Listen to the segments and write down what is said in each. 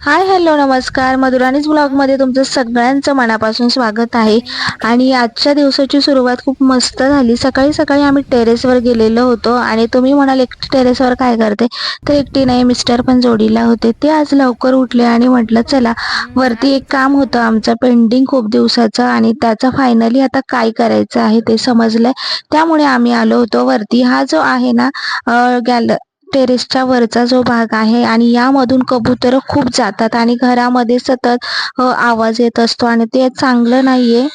Hi hello नमस्कार. मधुराणीज ब्लॉगमध्ये तुमचं सगळ्यांचं मनापासून स्वागत आहे. आणि आजच्या दिवसाची सुरुवात खूप मस्त झाली. सकाळी सकाळी आम्ही टेरेसवर गेलेलो होतो आणि तुम्ही म्हणाल एकटी टेरेसवर काय करते? तर एकटी नाही मिस्टर पण जोडीला होते. ते आज लवकर उठले आणि म्हटलं चला वरती एक काम होतं. आमचं पेंडिंग खूप दिवसाचं आणि त्याचं फायनली आता काय करायचं आहे ते समजलंय. त्यामुळे आम्ही आलो होतो. वरती हा जो आहे ना गॅल टेरेसच्या वरचा जो भाग आहे आणि यामधून कबूतर खूप जातात आणि घरामध्ये सतत आवाज येत असतो आणि ते चांगलं नाहीये.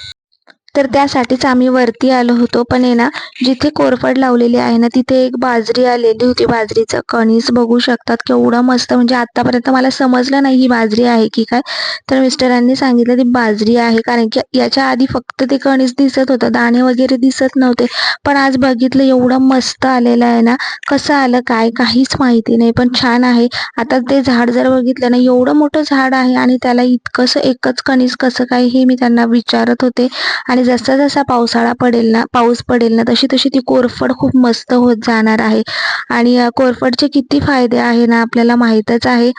तर त्यासाठीच आम्ही वरती आलो होतो. पण आहे ना जिथे कोरफड लावलेली आहे ना तिथे एक बाजरी आलेली होती. बाजरीचं कणीस बघू शकतात. केवढं मस्त म्हणजे आतापर्यंत मला समजलं नाही ही बाजरी आहे की काय. तर मिस्टरांनी सांगितलं ती बाजरी आहे. कारण की याच्या आधी फक्त ते कणीस दिसत होतं. दाणे वगैरे दिसत नव्हते. पण आज बघितलं एवढं मस्त आलेलं आहे ना. कसं आलं काय काहीच माहिती नाही. पण छान आहे. आता ते झाड जर बघितलं ना एवढं मोठं झाड आहे आणि त्याला इतकंसं एकच कणीस कसं काय हे मी त्यांना विचारत होते. आणि जसा जसा पावसाळा पडेल ना पाऊस पडेल ना तशी तशी ती कोरफड खूप मस्त होत जाणार आहे. आणि कोरफडचे किती फायदे आहे ना आपल्याला माहीतच आहे.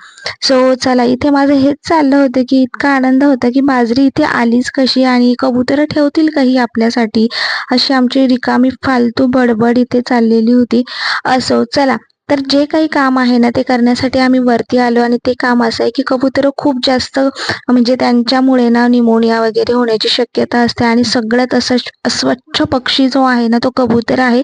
सो चला इथे माझं हेच चाललं होतं की इतका आनंद होता की बाजरी इथे आलीच कशी आणि कबुतरं ठेवतील काही आपल्यासाठी? अशी आमची रिकामी फालतू बडबड इथे चाललेली होती. असो चला तर जे काही काम आहे ना ते करण्यासाठी आम्ही वरती आलो आणि ते काम असं आहे की कबुतरं खूप जास्त म्हणजे त्यांच्यामुळे ना निमोनिया वगैरे होण्याची शक्यता असते आणि सगळ्यात असं स्वच्छ पक्षी जो आहे ना तो कबूतर आहे.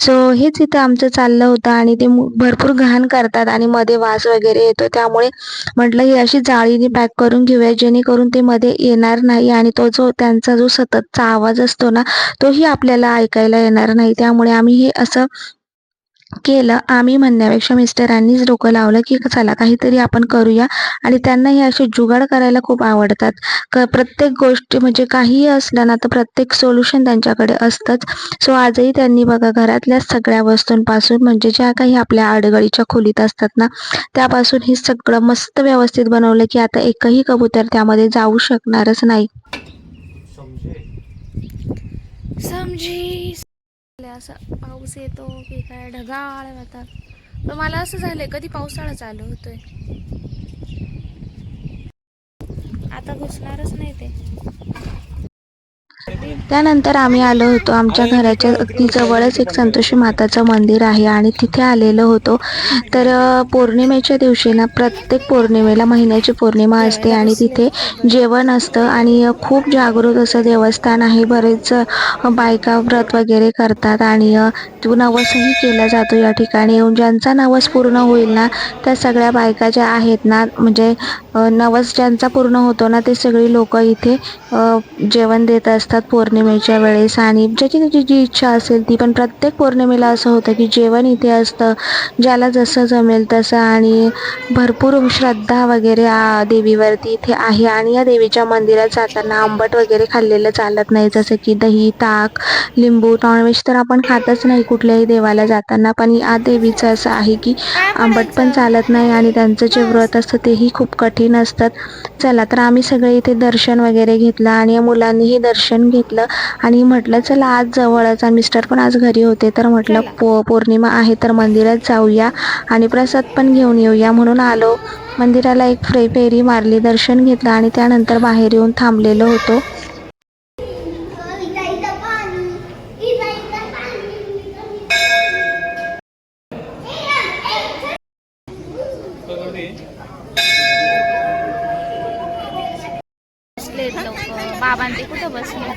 सो हेच इथं आमचं चाललं होतं आणि ते भरपूर घाण करतात आणि मध्ये वास वगैरे येतो. त्यामुळे म्हटलं ही अशी जाळीने पॅक करून घेऊया जेणेकरून ते मध्ये येणार नाही आणि तो जो त्यांचा जो सततचा आवाज असतो ना तोही आपल्याला ऐकायला येणार नाही. त्यामुळे आम्ही हे असं केलं आम्ही म्हणण्यापेक्षा मिस्टरांनीच डोकं लावलं की चला काहीतरी आपण करूया. आणि त्यांना हे असे जुगाड करायला खूप आवडतात. क प्रत्येक गोष्टी म्हणजे काहीही असलं ना तर प्रत्येक सोल्युशन त्यांच्याकडे असतंच. सो आजही त्यांनी बघा घरातल्या सगळ्या वस्तूंपासून म्हणजे ज्या काही आपल्या आडगळीच्या खोलीत असतात ना त्यापासून हे सगळं मस्त व्यवस्थित बनवलं की आता एकही कबूतर त्यामध्ये जाऊ शकणारच नाही. समजी असा पाऊस येतो की काय ढगाळ होतात पण मला असं झालंय कधी पावसाळा चालू होतोय. आता घुसणारच नाही ते. त्यानंतर आम्ही आलो होतो. आमच्या घराच्या अगदी जवळच एक संतोषी माताचं मंदिर आहे आणि तिथे आलेलो होतो. तर पौर्णिमेच्या दिवशी ना प्रत्येक पौर्णिमेला महिन्याची पौर्णिमा असते आणि तिथे जेवण असतं आणि खूप जागृत असं देवस्थान आहे. बरेच बायका व्रत वगैरे करतात आणि तो नवसही केला जातो या ठिकाणी. येऊन ज्यांचा नवस पूर्ण होईल ना त्या सगळ्या बायका ज्या आहेत ना म्हणजे नवस ज्यांचा पूर्ण होतो ना ते सगळी लोक इथे जेवण देत असतात पौर्णिमेच्या वेळेस आणि ज्याची त्याची जी इच्छा असेल ती पण प्रत्येक पौर्णिमेला असं होतं की जेवण इथे असतं ज्याला जसं जमेल तसं आणि भरपूर श्रद्धा वगैरे देवीवरती इथे आहे आणि या देवीच्या मंदिरात जाताना आंबट वगैरे खाल्लेलं चालत नाही जसं की दही ताक लिंबू नॉनव्हेज तर आपण खातच नाही कुठल्याही देवाला जाताना. पण या देवीचं असं आहे की आंबट पण चालत नाही आणि त्यांचं जे व्रत असतं तेही खूप कठीण असतात. चला तर आम्ही सगळे इथे दर्शन वगैरे घेतलं आणि या मुलांनीही दर्शन घेतलं. आणि म्हटलं चला आज जवळच आणि मिस्टर पण आज घरी होते. तर म्हटलं. पौ पौर्णिमा आहे तर मंदिरात जाऊया. आणि प्रसाद पण घेऊन येऊया. म्हणून आलो. मंदिराला एक फ्रे फेरी मारली. दर्शन घेतलं आणि त्यानंतर बाहेर येऊन थांबलेलो होतो इथं इथं पाणी इथं इथं पाणी बसलेत लोक बाबां कुठं बसले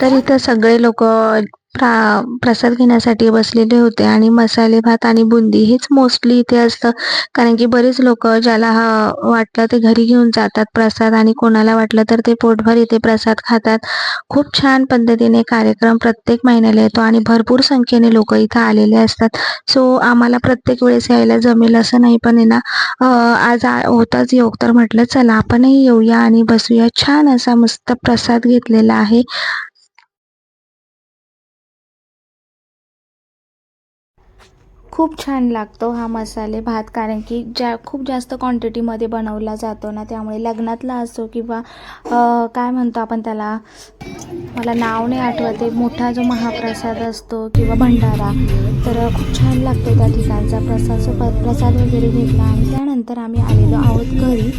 तर इथं सगळे लोक प्रा प्रसाद घेण्यासाठी बसलेले होते आणि मसाले भात आणि बुंदी हेच मोस्टली इथे असतं. कारण की बरेच लोक ज्याला हा वाटलं ते घरी घेऊन जातात प्रसाद आणि कोणाला वाटलं तर ते पोटभर इथे प्रसाद खातात. खूप छान पद्धतीने कार्यक्रम प्रत्येक महिन्याला येतो आणि भरपूर संख्येने लोक इथं आलेले असतात. सो आम्हाला प्रत्येक वेळेस यायला जमेल असं नाही पण आहे ना आज होताच योग तर म्हटलं चला आपणही येऊया आणि बसूया. छान असा मस्त प्रसाद घेतलेला आहे. खूप छान लागतो हा मसाले भात कारण की ज्या खूप जास्त क्वांटिटीमध्ये बनवला जातो ना त्यामुळे लग्नातला असो किंवा काय म्हणतो आपण त्याला मला नाव नाही आठवते मोठा जो महाप्रसाद असतो किंवा भंडारा तर खूप छान लागतो त्या ठिकाणचा प्रसाद प्रसाद वगैरे घेतला आणि त्यानंतर आम्ही आलेलो आहोत घरी.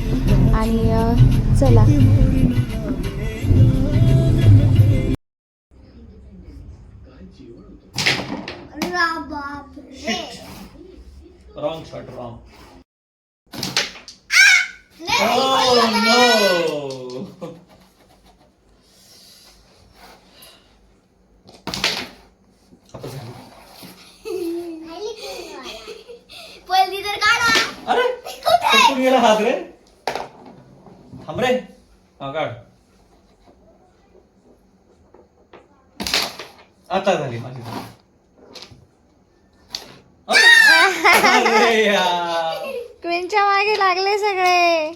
आणि चला. रा बाप रे Wrong. Shot, wrong. लय Oh no! आता झालं. पळली तर काढा अरे कुठून गेला हात रे. थांब रे. हा काढ. आता झाली माझी. अरे यार. क्वीनच्या मागे लागले सगळे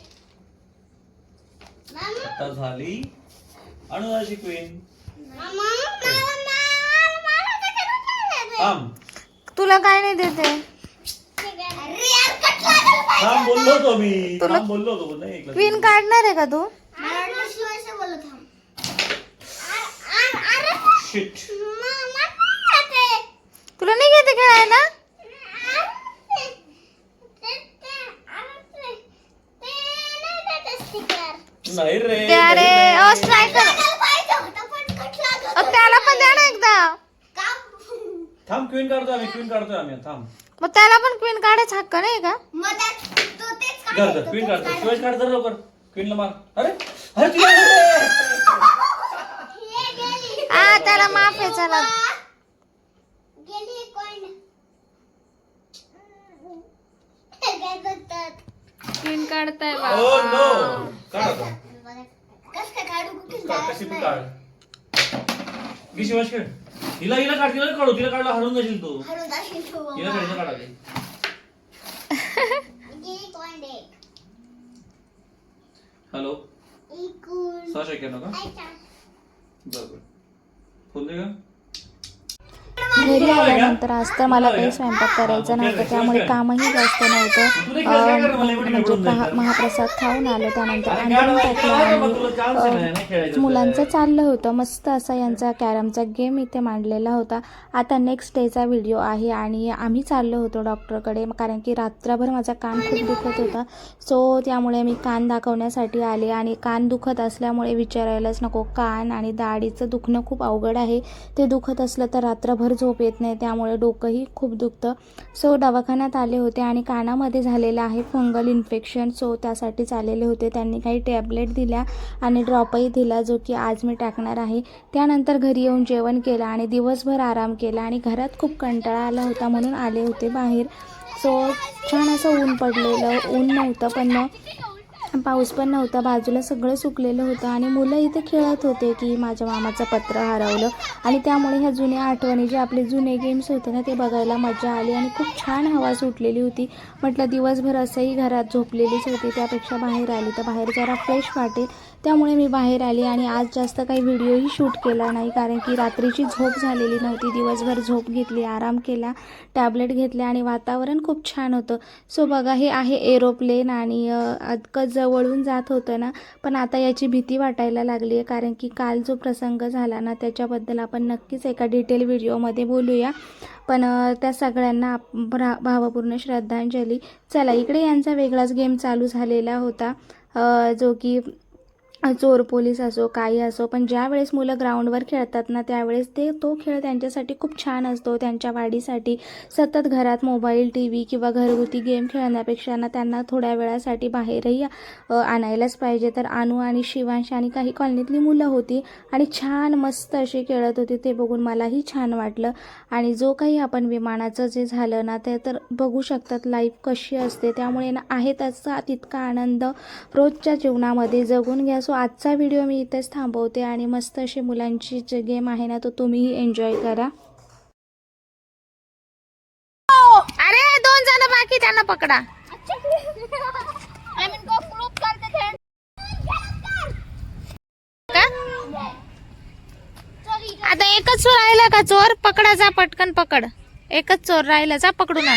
मामा आता झाली अनुराची क्वीन. थांब तुला काय नाही देते अरे यार कट लागल पाहिजे थांब बोललो होतो मी तुला- थांब बोललो होतो नाही ऐकलं क्वीन काढणार आहे का तू शिट मामा काय ते? तुला नाही घेते खेळायला अरे ते- ते- अरे ते- ते नाही देत sticker. नाही रे ते अरे नाही अ, रे. स्ट्रायकर लागायला पाहिजे होतं, पण कट लागत अ, त्याला पण द्या ना एकदा का? थांब क्वीन काढतोय आम्ही क्वीन काढतोय आम्ही थांब. मग त्याला पण क्वीन काढायचा हक्क नाही का? मग त्यात तो तेच धर काढायचं, धर क्वीन काढतो. काढायचं. शिवाय काढ धर लवकर. क्वीनला मार. अरे अरे तुला! हे गेली. आ त्याला माफ आहे चला. गेली कोण? काय करतात? क्वीन काढताय ओ बाबा. नो काढ आता कसं काय काढू? कुठे काढ, कशी पण. काढ? घे शिवाय खेळ? हिला हिला काढ तिला काढू तिला काढला हरून जाशील तू हळू जाशील तू. हिला काढ हिला काढा दे? हॅलो. सहाशे एक्क्याण्णव का? बरोबर फोन दे का घरी आल्यानंतर आज तर मला काही स्वयंपाक करायचा नव्हता त्यामुळे कामही जास्त नव्हतं. म्हणजे महा- महाप्रसाद खाऊन आलो त्यानंतर टाकलं आणि मुलांचं चाललं होतं मस्त असा यांचा कॅरमचा गेम इथे मांडलेला होता. आता नेक्स्ट डेचा व्हिडिओ आहे आणि आम्ही चाललो होतो डॉक्टरकडे कारण की रात्रभर माझा कान खूप दुखत होता. सो त्यामुळे मी कान दाखवण्यासाठी आले आणि कान दुखत असल्यामुळे विचारायलाच नको. कान आणि दाढीचं दुखणं खूप अवघड आहे. ते दुखत असलं तर रात्रभर झोप येत नाही त्यामुळे डोकंही खूप दुखतं. सो दवाखान्यात आले होते आणि कानामध्ये झालेलं आहे फंगल इन्फेक्शन. सो त्यासाठीच आलेले होते. त्यांनी काही टॅबलेट दिल्या आणि ड्रॉपही दिला जो की आज मी टाकणार आहे. त्यानंतर घरी येऊन जेवण केलं आणि दिवसभर आराम केला आणि घरात खूप कंटाळा आला होता म्हणून आले होते बाहेर. सो छान असं ऊन पडलेलं. ऊन नव्हतं पण पाऊस पण नव्हता बाजूला सगळं सुकलेलं होतं आणि मुलं इथे खेळत होते की माझ्या मामाचं पत्र हरवलं. आणि त्यामुळे ह्या जुन्या आठवणी जे आपले जुने गेम्स होते ना ते बघायला मजा आली आणि खूप छान हवा सुटलेली होती. म्हटलं दिवसभर असंही घरात झोपलेलीच होती त्यापेक्षा बाहेर आली तर बाहेर जरा फ्रेश वाटेल. त्यामुळे मी बाहेर आली आणि आज जास्त काही व्हिडिओही शूट केला नाही कारण की रात्रीची झोप झालेली नव्हती. दिवसभर झोप घेतली आराम केला टॅबलेट घेतले आणि वातावरण खूप छान होतं. सो बघा हे आहे एरोप्लेन आणि अ, जवळून जात होतं ना पण आता याची भीती वाटायला लागली आहे कारण की काल जो प्रसंग झाला ना त्याच्याबद्दल आपण नक्कीच एका डिटेल व्हिडिओमध्ये बोलूया. पण त्या सगळ्यांना आप- भावपूर्ण श्रद्धांजली. चला इकडे यांचा वेगळाच गेम चालू झालेला होता. जो की चोर पोलीस असो काही असो पण ज्या वेळेस मुलं ग्राउंडवर खेळतात ना त्यावेळेस ते तो खेळ त्यांच्यासाठी खूप छान असतो. त्यांच्या वाढीसाठी सतत घरात मोबाईल टी व्ही किंवा घरगुती गेम खेळण्यापेक्षा ना त्यांना थोड्या वेळासाठी बाहेरही आणायलाच पाहिजे. तर अनु आणि शिवांश आणि काही कॉलनीतली मुलं होती आणि छान मस्त अशी खेळत होती ते बघून मलाही छान वाटलं. आणि जो काही आपण विमानाचं जे झालं ना ते तर बघू शकतात लाईफ कशी असते. त्यामुळे ना आहे त्याचा तितका आनंद रोजच्या जीवनामध्ये जगून घ्या. सो आजचा व्हिडिओ मी इथेच थांबवते आणि मस्त अशी मुलांची जे गेम आहे ना तो तुम्हीही एन्जॉय करा. अरे दोन जण बाकी त्यांना पकडा. आता एकच राहिला का चोर? पकडा जा पटकन पकड. एकच चोर राहिला जा पकडून?